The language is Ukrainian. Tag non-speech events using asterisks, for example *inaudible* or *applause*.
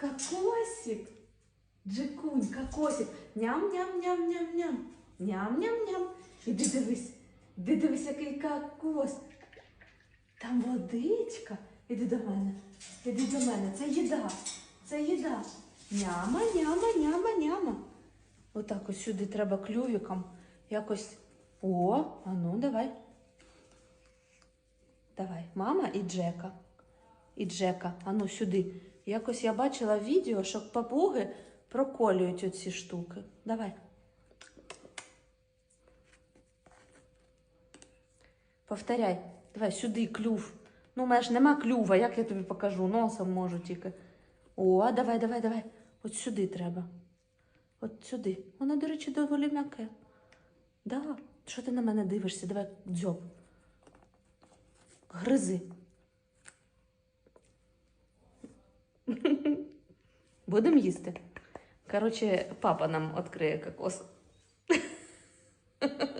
Кокосик. Джекунь, кокосик. Ням-ням-ням-ням-ням. Ням-ням-ням. Іди дивись. Іди дивись, який кокос. Там водичка. Іди до мене. Іди до мене. Це їда. Це їда. Няма, няма, няма, няма. Отак ось сюди треба клювіком. Якось. О, а ну давай. Давай, мама і Джека. І Джека, а ну сюди. Якось я бачила відео, що папуги проколюють оці штуки. Давай. Повторяй. Давай сюди клюв. Ну, у мене ж нема клюва, як я тобі покажу? Носом можу тільки. О, давай, давай, давай. От сюди треба. От сюди. Воно, до речі, доволі м'яке. Да. Що ти на мене дивишся? Давай дзьоб. Гризи. Будемо їсти. Коротше, папа нам відкриє кокос. *laughs*